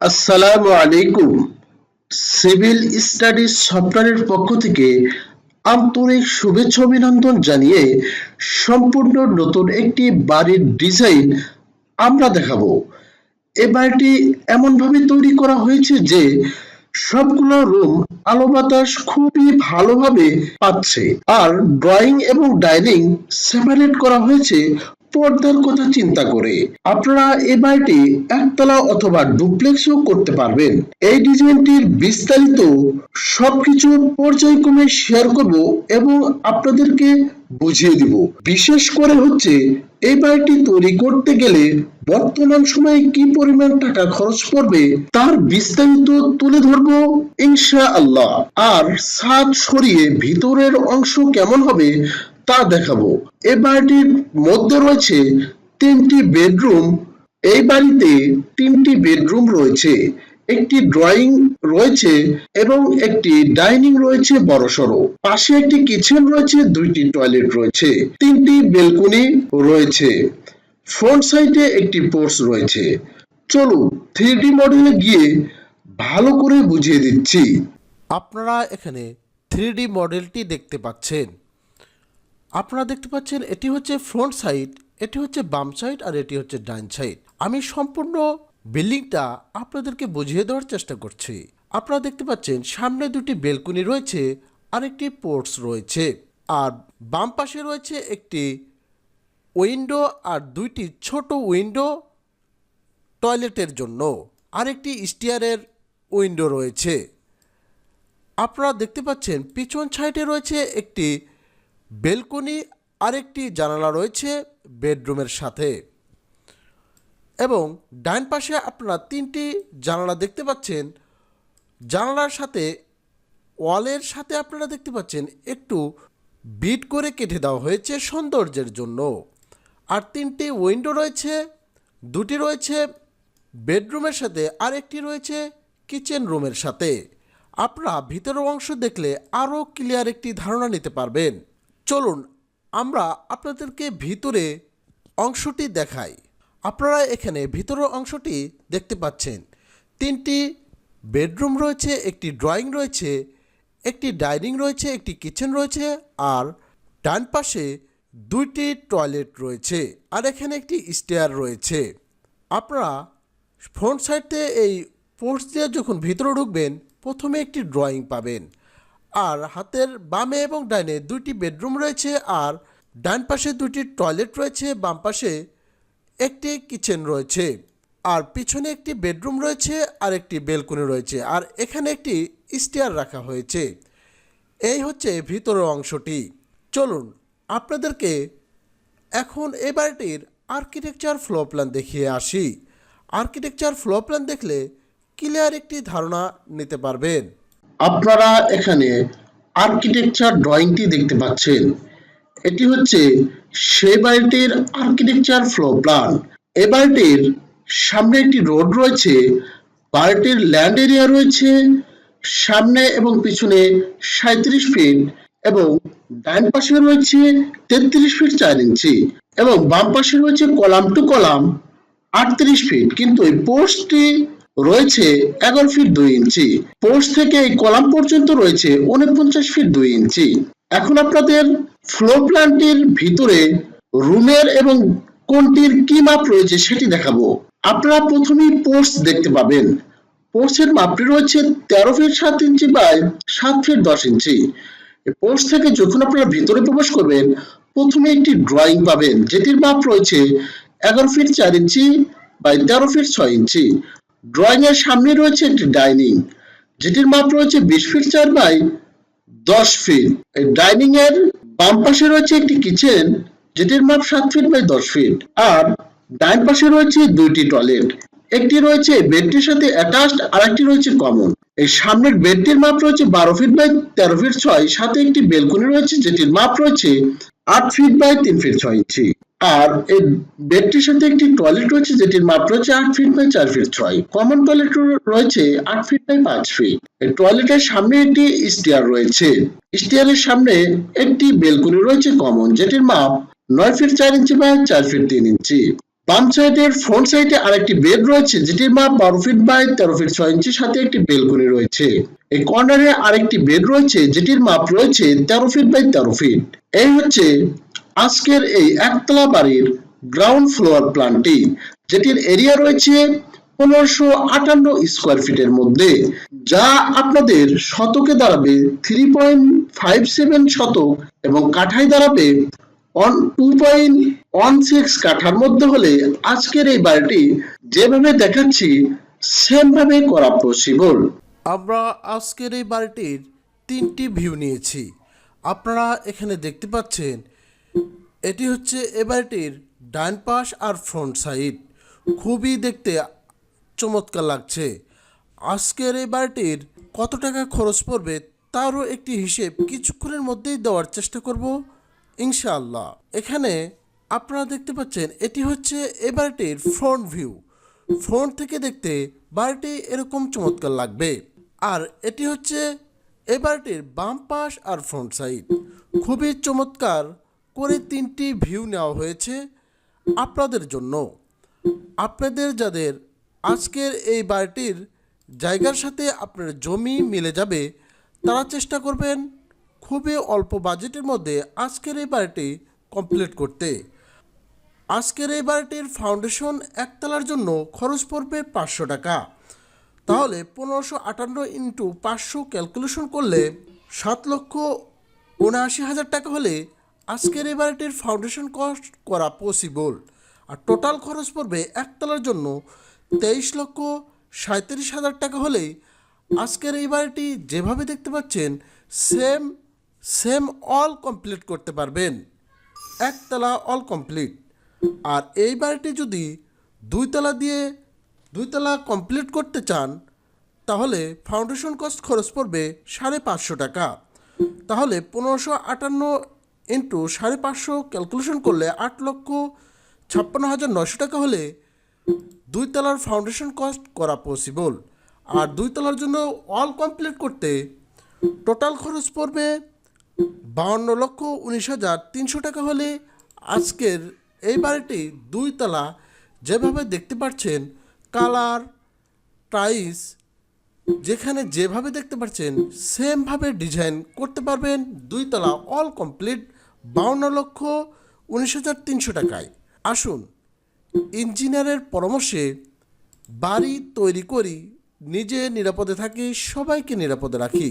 আসসালামু আলাইকুম। Civil studies সফটওয়্যারের পক্ষ থেকে আন্তরিক শুভেচ্ছা অভিনন্দন জানিয়ে সম্পূর্ণ নতুন একটি বাড়ির ডিজাইন আমরা দেখাবো। এই বাড়িটি এমনভাবে তৈরি করা হয়েছে যে সবগুলো রুম আলো বাতাস খুবই ভালোভাবে পাচ্ছে। আর ড্রয়িং এবং ডাইনিং সেপারেট করা হয়েছে পর্দার কথা চিন্তা করে। আপনারা এই বাড়িটি একতলা অথবা ডুপ্লেক্সও করতে পারবেন। এই ডিজাইনটির বিস্তারিত সবকিছু পর্যায়ক্রমে শেয়ার করব এবং আপনাদেরকে বুঝিয়ে দিব। বিশেষ করে হচ্ছে এই বাড়িটি তৈরি করতে গেলে বর্তমান সময়ে কি পরিমাণ টাকা খরচ পড়বে তার বিস্তারিত তুলে ধরবো ইনশা আল্লাহ আর ছাদ সরিয়ে ভিতরের অংশ কেমন হবে তা দেখাবো। এ বাড়িটির মধ্যে রয়েছে তিনটি বেডরুম। এই বাড়িতে তিনটি বেডরুম রয়েছে। একটি ড্রয়িং রয়েছে এবং একটি ডাইনিং রয়েছে বড়সড়। পাশে একটি কিচেন রয়েছে, দুইটি টয়লেট রয়েছে, তিনটি বেলকনি রয়েছে। ফ্রন্ট সাইডে একটি পোর্স রয়েছে। চলুন থ্রি মডেলে গিয়ে ভালো করে বুঝিয়ে দিচ্ছি। আপনারা এখানে থ্রি মডেলটি দেখতে পাচ্ছেন। আপনারা দেখতে পাচ্ছেন, এটি হচ্ছে ফ্রন্ট সাইড, এটি হচ্ছে বাম সাইড আর এটি হচ্ছে ডান সাইড। আমি সম্পূর্ণ বিল্ডিংটা আপনাদেরকে বুঝিয়ে দেওয়ার চেষ্টা করছি। আপনারা দেখতে পাচ্ছেন, সামনে দুটি বেলকনি রয়েছে আর একটি পোর্টস রয়েছে। আর বাম পাশে রয়েছে একটি উইন্ডো আর দুইটি ছোট উইন্ডো টয়লেটের জন্য। আর আরেকটি স্টিয়ারের উইন্ডো রয়েছে। আপনারা দেখতে পাচ্ছেন, পিছন সাইডে রয়েছে একটি বেলকনি আরেকটি জানালা রয়েছে বেডরুমের সাথে। এবং ডান পাশে আপনারা তিনটি জানালা দেখতে পাচ্ছেন। জানালার সাথে ওয়ালের সাথে আপনারা দেখতে পাচ্ছেন একটু বিট করে কেটে দেওয়া হয়েছে সৌন্দর্যের জন্য। আর তিনটি উইন্ডো রয়েছে, দুটি রয়েছে বেডরুমের সাথে আর একটি রয়েছে কিচেন রুমের সাথে। আপনারা ভিতরের অংশ দেখলে আরও ক্লিয়ার একটি ধারণা নিতে পারবেন। চলুন আমরা আপনাদেরকে ভিতরে অংশটি দেখাই। আপনারা এখানে ভিতরের অংশটি দেখতে পাচ্ছেন। তিনটি বেডরুম রয়েছে, একটি ড্রয়িং রয়েছে, একটি ডাইনিং রয়েছে, একটি কিচেন রয়েছে আর ডান পাশে দুইটি টয়লেট রয়েছে আর এখানে একটি স্টেয়ার রয়েছে। আপনারা ফ্রন্ট সাইডে এই পোর্টস দিয়ে যখন ভিতরে ঢুকবেন, প্রথমে একটি ড্রয়িং পাবেন। আর হাতের বামে এবং ডাইনে দুইটি বেডরুম রয়েছে আর ডান পাশে দুটি টয়লেট রয়েছে, বাম পাশে একটি কিচেন রয়েছে। আর পিছনে একটি বেডরুম রয়েছে আর একটি বেলকনি রয়েছে আর এখানে একটি স্টেয়ার রাখা হয়েছে। এই হচ্ছে ভিতরের অংশটি। চলুন, আপনাদেরকে এখন এ বাড়িটির আর্কিটেকচার ফ্লো প্ল্যান দেখিয়ে আসি। আর্কিটেকচার ফ্লো প্ল্যান দেখলে ক্লিয়ার একটি ধারণা নিতে পারবেন। আপনারা এখানে আর্কিটেকচার ড্রয়িংটি দেখতে পাচ্ছেন। এটি হচ্ছে সেই বাড়িটির আর্কিটেকচার ফ্লো প্ল্যান এ বাড়িটির সামনে একটি রোড রয়েছে, বাড়িটির ল্যান্ড এরিয়া রয়েছে, সামনে এবং পিছনে সাঁত্রিশ ফিট এবং ডান পাশে রয়েছে তেত্রিশ ফিট চার ইঞ্চি এবং বাম পাশে রয়েছে কলাম টু কলাম আটত্রিশ ফিট কিন্তু এই পোস্টটি রয়েছে এগারো ফিট দুই ইঞ্চি। পোস্ট থেকে এই কলাম পর্যন্ত রয়েছে উনপঞ্চাশ ফিট দুই ইঞ্চি। এখন আপনাদের ফ্লো প্ল্যানটির ভিতরে রুমের এবং কোনটির কি মাপ রয়েছে সেটি দেখাবো। আপনারা প্রথমেই পোস্ট দেখতে পাবেন। পোস্টের মাপটি রয়েছে তেরো ফিট সাত ইঞ্চি বাই সাত ফিট দশ ইঞ্চি। পোস্ট থেকে যখন আপনারা ভিতরে প্রবেশ করবেন, প্রথমে একটি ড্রয়িং পাবেন, যেটির মাপ রয়েছে এগারো ফিট চার ইঞ্চি বাই তেরো ফিট ছয় ইঞ্চি। ড্রয়িং এর সামনে রয়েছে একটি ডাইনিং যেটির মাপ রয়েছে বিশ ফিট চার বাই দশ ফিট ডাইনিং এর বাম পাশে রয়েছে একটি কিচেন যেটির মাপ সাত ফিট বাই দশ ফিট আর ডান পাশে রয়েছে দুইটি টয়লেট একটি রয়েছে বেডটির সাথে অ্যাটাচড আর একটি রয়েছে কমন এই সামনের বেডটির মাপ রয়েছে বারো ফিট বাই তেরো ফিট ছয়, সাথে একটি বেলকনি রয়েছে, যেটির মাপ রয়েছে আট ফিট বাই তিন ফিট ছয় ইঞ্চি আর এই বেডটির সাথে একটি টয়লেট রয়েছে, যেটির মাপ রয়েছে আট ফিট বাই চার ফিট ছয়। কমন টয়লেট রয়েছে আট ফিট বাই পাঁচ ফিট টয়লেটের সামনে একটি স্টিয়ার রয়েছে। স্টিয়ারের সামনে একটি বেলকনি রয়েছে কমন যেটির মাপ নয় ফিট চার ইঞ্চি বাই চার ফিট তিন ইঞ্চি বাম সাইডের ফ্রন্ট সাইডে আরেকটি বেড রয়েছে, যেটির মাপ বারো ফিট বাই তেরো ফিট ছয় ইঞ্চির সাথে একটি বেলকনি রয়েছে। এই কর্নারে আরেকটি বেড রয়েছে, যেটির মাপ রয়েছে তেরো ফিট বাই তেরো ফিট এই হচ্ছে আজকের এই একতলা বাড়ির গ্রাউন্ড ফ্লোর প্ল্যানটি যেটির এরিয়া রয়েছে পনেরোশো আটান্ন স্কোয়ার ফিটের মধ্যে, যা আপনাদের শতকে দাঁড়াবে থ্রি পয়েন্ট ফাইভ সেভেন শতক এবং কাঠায় দাঁড়াবে on two point one six কাঠার মধ্যে হলে আজকের এই বাড়িটি যেভাবে দেখাচ্ছি সেম ভাবে করা পসিবল আমরা আজকের এই বাড়িটির তিনটি ভিউ নিয়েছি। আপনারা এখানে দেখতে পাচ্ছেন, এটি হচ্ছে এ বাড়িটির ডান পাশ আর ফ্রন্ট সাইড খুবই দেখতে চমৎকার লাগছে। আজকের এই বাড়িটির কত টাকা খরচ পড়বে, তারও একটি হিসেব কিছুক্ষণের মধ্যেই দেওয়ার চেষ্টা করব। ইনশাআল্লাহ। এখানে আপনারা দেখতে পাচ্ছেন, এটি হচ্ছে এ বাড়িটির ফ্রন্ট ভিউ ফ্রন্ট থেকে দেখতে বাড়িটি এরকম চমৎকার লাগবে। আর এটি হচ্ছে এ বাড়িটির বাম পাশ আর ফ্রন্ট সাইড খুবই চমৎকার করে তিনটি ভিউ নেওয়া হয়েছে আপনাদের জন্য। আপনাদের যাদের আজকের এই বাড়িটির জায়গার সাথে আপনার জমি মিলে যাবে, তারা চেষ্টা করবেন খুবই অল্প বাজেটের মধ্যে আজকের এই বাড়িটি কমপ্লিট করতে। আজকের এই বাড়িটির ফাউন্ডেশন একতলার জন্য খরচ পড়বে পাঁচশো টাকা। তাহলে পনেরোশো আটান্ন ইন্টু পাঁচশো ক্যালকুলেশন করলে সাত লক্ষ উনআশি হাজার টাকা হলে আজকের এই বাড়িটির ফাউন্ডেশন কস্ট করা পসিবল আর টোটাল খরচ পড়বে একতলার জন্য তেইশ লক্ষ সাঁত্রিশ হাজার টাকা হলেই আজকের এই বাড়িটি যেভাবে দেখতে পাচ্ছেন সেম সেম অল কমপ্লিট করতে পারবেন। একতলা অল কমপ্লিট। আর এই বাড়িটি যদি দুইতলা দিয়ে দুইতলা কমপ্লিট করতে চান, তাহলে ফাউন্ডেশন কস্ট খরচ পড়বে সাড়ে পাঁচশো টাকা। তাহলে পনেরোশো আটান্ন ইন্টু সাড়ে পাঁচশো ক্যালকুলেশন করলে আট লক্ষ ছাপ্পান্ন হাজার নশো টাকা হলে দুই তলার ফাউন্ডেশন কস্ট করা পসিবল আর দুই তলার জন্য অল কমপ্লিট করতে টোটাল খরচ পড়বে বাউন্ন লক্ষ উনিশ হাজার তিনশো টাকা হলে আজকের এই বাড়িটি দুই তলা। যেভাবে দেখতে পাচ্ছেন, কালার প্রাইস যেখানে যেভাবে দেখতে পাচ্ছেন সেমভাবে ডিজাইন করতে পারবেন দুই তলা অল কমপ্লিট বাউন্ন লক্ষ উনিশ হাজার তিনশো টাকায়। আসুন, ইঞ্জিনিয়ারের পরামর্শে বাড়ি তৈরি করি, নিজে নিরাপদে থাকি, সবাইকে নিরাপদে রাখি।